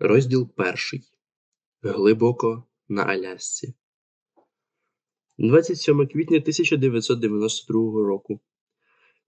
Розділ перший. Глибоко на Алясці. 27 квітня 1992 року.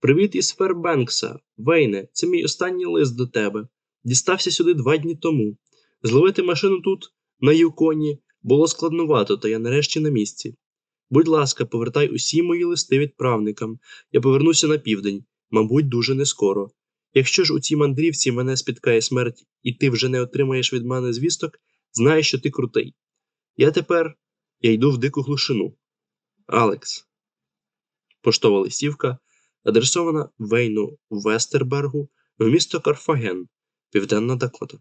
Привіт із Фербенкса. Вейне, це мій останній лист до тебе. Дістався сюди два дні тому. Зловити машину тут, на Юконі, було складнувато, та я нарешті на місці. Будь ласка, повертай усі мої листи відправникам. Я повернуся на південь, мабуть, дуже нескоро. Якщо ж у цій мандрівці мене спіткає смерть, і ти вже не отримаєш від мене звісток, знай, що ти крутий. Я тепер я йду в дику глушину. Алекс. Поштова листівка, адресована Вейну Вестербергу в місто Карфаген, Південна Дакота.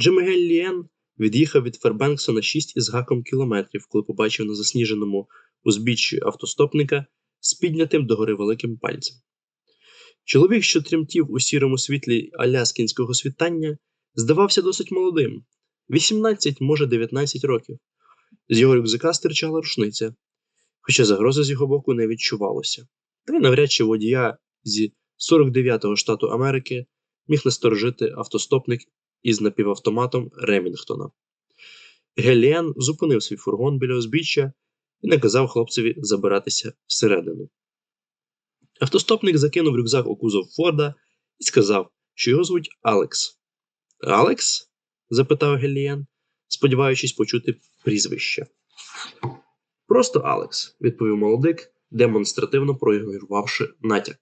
Джиммі Ліен від'їхав від Фербенкса на 6 із гаком кілометрів, коли побачив на засніженому узбіччі автостопника з піднятим догори великим пальцем. Чоловік, що тремтів у сірому світлі аляскінського світання, здавався досить молодим 18, може 19 років. З його рюкзака стирчала рушниця, хоча загрози з його боку не відчувалося. Та й навряд чи водія зі 49-го штату Америки міг насторожити автостопник із напівавтоматом Ремінгтона. Геліан зупинив свій фургон біля узбіччя і наказав хлопцеві забиратися всередину. Автостопник закинув рюкзак у кузов Форда і сказав, що його звуть Алекс. Алекс? запитав Гелієн, сподіваючись почути прізвище. Просто Алекс, відповів молодик, демонстративно проігнорувавши натяк.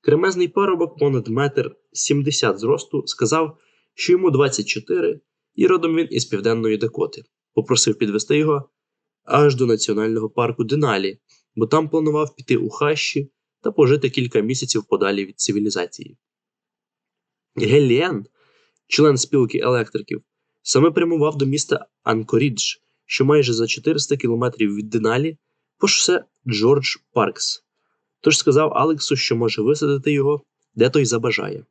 Кремезний парубок понад метр сімдесят зросту сказав, що йому 24, і родом він із південної Дакоти. Попросив підвести його аж до національного парку Деналі, бо там планував піти у хащі та пожити кілька місяців подалі від цивілізації. Гелліен, член спілки електриків, саме прямував до міста Анкорідж, що майже за 400 кілометрів від Деналі, по шосе Джордж Паркс. Тож сказав Алексу, що може висадити його, де той забажає.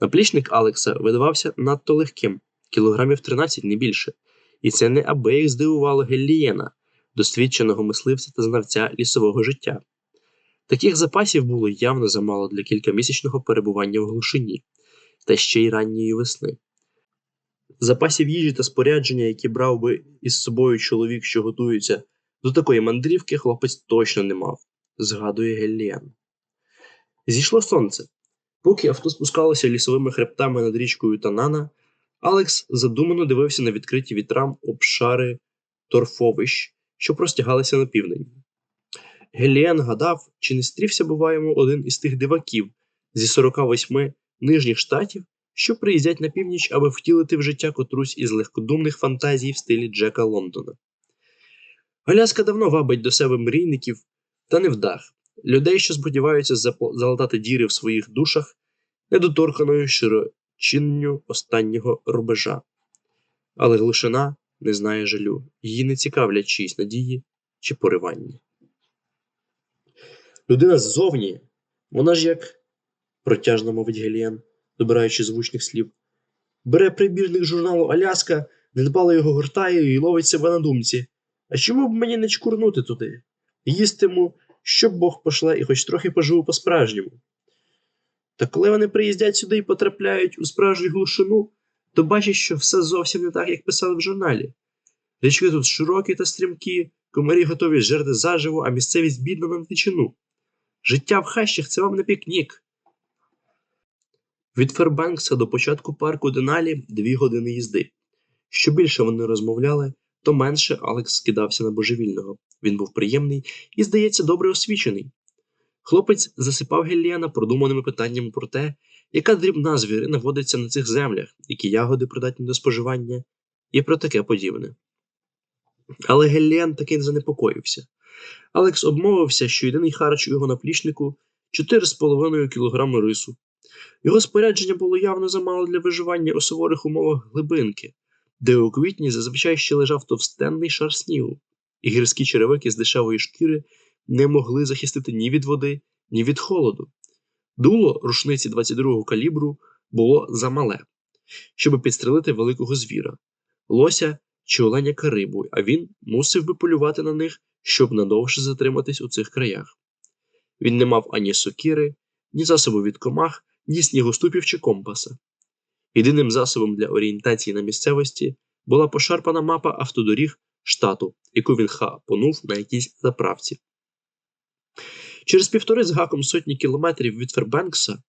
Наплічник Алекса видавався надто легким, кілограмів 13 не більше, і це не аби їх здивувало Геллієна, досвідченого мисливця та знавця лісового життя. Таких запасів було явно замало для кількамісячного перебування в глушині, та ще й ранньої весни. Запасів їжі та спорядження, які брав би із собою чоловік, що готується до такої мандрівки, хлопець точно не мав, згадує Гелліан. Зійшло сонце. Поки авто спускалося лісовими хребтами над річкою Танана, Алекс задумано дивився на відкриті вітрам обшари торфовищ, що простягалися на південь. Геліан гадав, чи не стрівся, буваємо, один із тих диваків зі 48 нижніх штатів, що приїздять на північ, аби втілити в життя котрусь із легкодумних фантазій в стилі Джека Лондона. Аляска давно вабить до себе мрійників та невдах, людей, що сподіваються залатати діри в своїх душах недоторканою широчинню останнього рубежа. Але глушина не знає жалю, її не цікавлять чиїсь надії чи поривання людина ззовні, вона ж як, протяжно мовить Геліан, добираючи звучних слів, бере прибірник журналу Аляска, недбало його гортає і ловить себе на думці. А чому б мені не чкурнути туди? Їстиму, щоб Бог пошле і хоч трохи поживу по-справжньому. Та коли вони приїздять сюди і потрапляють у справжню глушину, то бачать, що все зовсім не так, як писали в журналі. Річки тут широкі та стрімкі, комарі готові жерти заживо, а місцевість бідна на тичину. Життя в хащах це вам не пікнік. Від Фербенкса до початку парку Деналі дві години їзди. Що більше вони розмовляли, то менше Алекс скидався на божевільного. Він був приємний і, здається, добре освічений. Хлопець засипав Геліана продуманими питаннями про те, яка дрібна звірина водиться на цих землях, які ягоди придатні до споживання, і про таке подібне. Але Геліан таки занепокоївся. Алекс обмовився, що єдиний харч у його наплічнику 4,5 кг рису. Його спорядження було явно замало для виживання у суворих умовах глибинки, де у квітні зазвичай ще лежав товстенний шар снігу, і гірські черевики з дешевої шкіри не могли захистити ні від води, ні від холоду. Дуло рушниці 22-го калібру було замале, щоб підстрелити великого звіра, лося чи оленя карибу, а він мусив би полювати на них щоб надовше затриматись у цих краях. Він не мав ані сокири, ні засобу від комах, ні снігоступів чи компаса. Єдиним засобом для орієнтації на місцевості була пошарпана мапа автодоріг штату, яку він хапонув на якійсь заправці. Через півтори з гаком сотні кілометрів від Фербенкса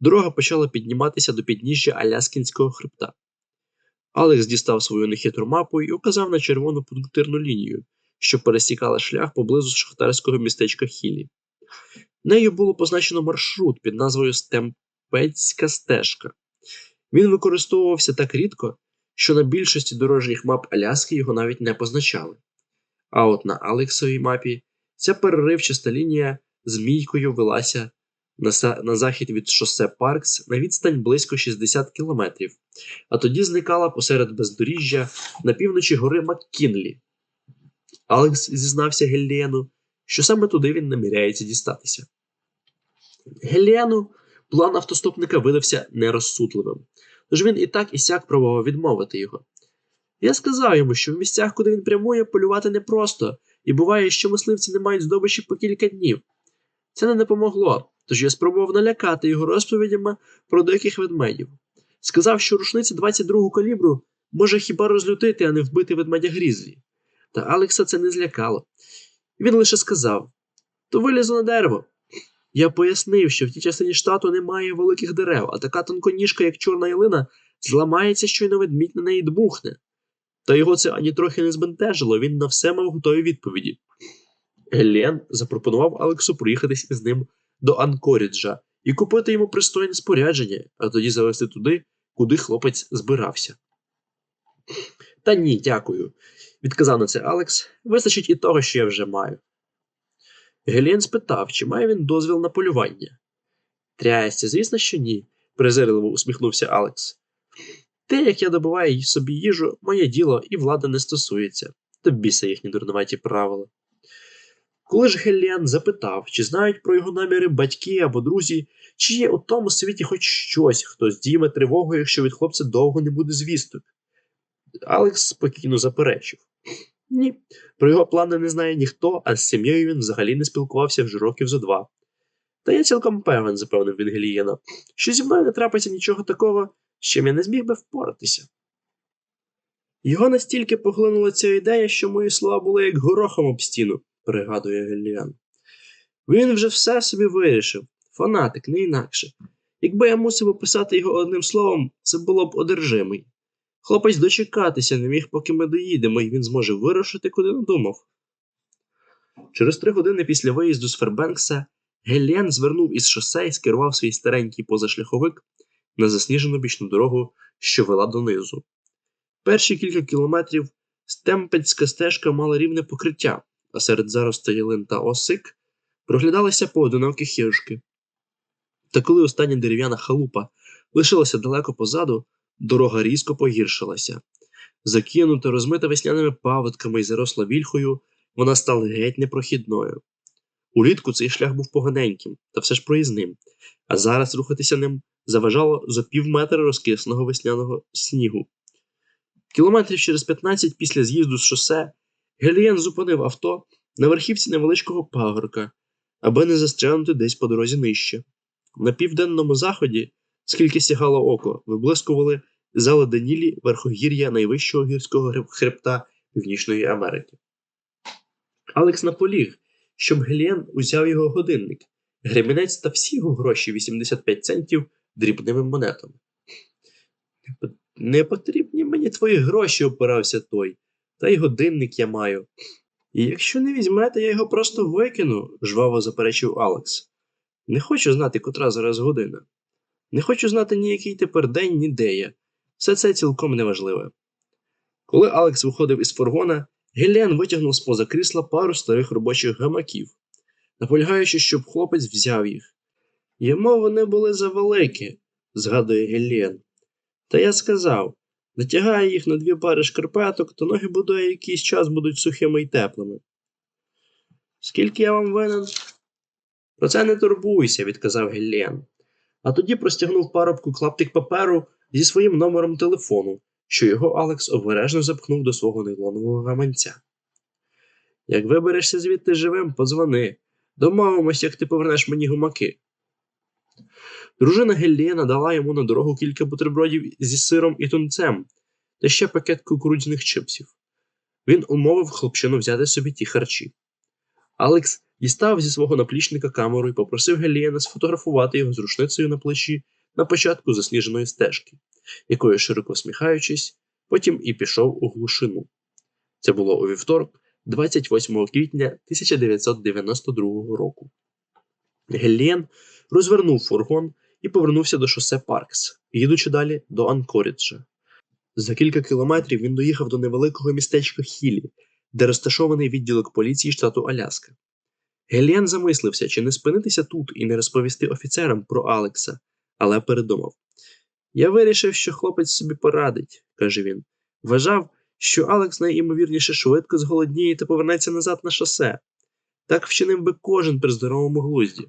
дорога почала підніматися до підніжжя Аляскінського хребта. Алекс дістав свою нехитру мапу і указав на червону пунктирну лінію, що пересікала шлях поблизу шахтарського містечка Хілі. Нею було позначено маршрут під назвою Стемпецька стежка. Він використовувався так рідко, що на більшості дорожніх мап Аляски його навіть не позначали. А от на Алексовій мапі ця переривчаста лінія змійкою велася на, на захід від шосе Паркс на відстань близько 60 кілометрів, а тоді зникала посеред бездоріжжя на півночі гори Маккінлі. Алекс зізнався Геллієну, що саме туди він наміряється дістатися. Геллієну план автостопника видався нерозсудливим, тож він і так і сяк пробував відмовити його. Я сказав йому, що в місцях, куди він прямує, полювати непросто, і буває, що мисливці не мають здобичі по кілька днів. Це не допомогло, тож я спробував налякати його розповідями про диких ведмедів. Сказав, що рушниця 22-го калібру може хіба розлютити, а не вбити ведмедя грізлі. Та Алекса це не злякало. Він лише сказав то вилізу на дерево. Я пояснив, що в тій частині штату немає великих дерев, а така тонконіжка, як чорна ялина, зламається, щойно ведмідь на неї дмухне. Та його це ані трохи не збентежило, він на все мав готові відповіді. Гелен запропонував Алексу проїхатись із ним до Анкоріджа і купити йому пристойне спорядження, а тоді завести туди, куди хлопець збирався. Та ні, дякую, відказав на це Алекс. Вистачить і того, що я вже маю. Гелен спитав, чи має він дозвіл на полювання. Трясся, звісно, що ні, презирливо усміхнувся Алекс. Те, як я добуваю собі їжу, моє діло і влада не стосується. Тобі се їхні дурнуваті правила. Коли ж Геліан запитав, чи знають про його наміри батьки або друзі, чи є у тому світі хоч щось, хто здійме тривогу, якщо від хлопця довго не буде звісток. Алекс спокійно заперечив ні, про його плани не знає ніхто, а з сім'єю він взагалі не спілкувався вже років зо два. Та я цілком певен, запевнив він Гелієна, що зі мною не трапиться нічого такого, з чим я не зміг би впоратися. Його настільки поглинула ця ідея, що мої слова були як горохом об стіну, пригадує Геліан. Він вже все собі вирішив, фанатик, не інакше. Якби я мусив описати його одним словом, це було б одержимий. Хлопець дочекатися не міг, поки ми доїдемо, і він зможе вирушити, куди надумав. Через три години після виїзду з Фербенкса Гелен звернув із шосе і скерував свій старенький позашляховик на засніжену бічну дорогу, що вела донизу. Перші кілька кілометрів стемпецька стежка мала рівне покриття, а серед заростей ялин та осик проглядалися поодинокі хижки. Та коли остання дерев'яна халупа лишилася далеко позаду, дорога різко погіршилася. Закинута, розмита весняними паводками і заросла вільхою, вона стала геть непрохідною. Улітку цей шлях був поганеньким, та все ж проїзним, а зараз рухатися ним заважало за пів метра розкисного весняного снігу. Кілометрів через 15 після з'їзду з шосе Гелієн зупинив авто на верхівці невеличкого пагорка, аби не застрянути десь по дорозі нижче. На південному заході, скільки сягало око, виблискували заледенілі верхогір'я найвищого гірського хребта Північної Америки. Алекс наполіг, щоб Гелієн узяв його годинник, гремінець та всі його гроші 85 центів дрібними монетами. Не потрібні мені твої гроші, опирався той, та й годинник я маю. І якщо не візьмете, я його просто викину, жваво заперечив Алекс. Не хочу знати, котра зараз година. Не хочу знати ні який тепер день, ні де я. Все це цілком неважливе. Коли Алекс виходив із фургона, Гелен витягнув з поза крісла пару старих робочих гамаків, наполягаючи, щоб хлопець взяв їх. Йому вони були завеликі, згадує Гелен. Та я сказав натягає їх на дві пари шкарпеток, то ноги будує якийсь час будуть сухими й теплими. Скільки я вам винен? Про це не турбуйся, відказав Гелен. А тоді простягнув парубку клаптик паперу зі своїм номером телефону, що його Алекс обережно запхнув до свого нейлонового гаманця. Як виберешся звідти живим, подзвони. Домовимось, як ти повернеш мені гумаки. Дружина Геллієна дала йому на дорогу кілька бутербродів зі сиром і тунцем, та ще пакет кукурудзяних чипсів. Він умовив хлопчину взяти собі ті харчі. Алекс дістав зі свого наплічника камеру і попросив Гелієна сфотографувати його з рушницею на плечі на початку засніженої стежки, якою, широко всміхаючись, потім і пішов у глушину. Це було у вівторок, 28 квітня 1992 року. Геллієн розвернув фургон і повернувся до шосе Паркс, їдучи далі до Анкоріджа. За кілька кілометрів він доїхав до невеликого містечка Хілі, де розташований відділок поліції штату Аляска. Геліан замислився, чи не спинитися тут і не розповісти офіцерам про Алекса, але передумав. Я вирішив, що хлопець собі порадить, каже він. Вважав, що Алекс найімовірніше швидко зголодніє та повернеться назад на шосе. Так вчинив би кожен при здоровому глузді.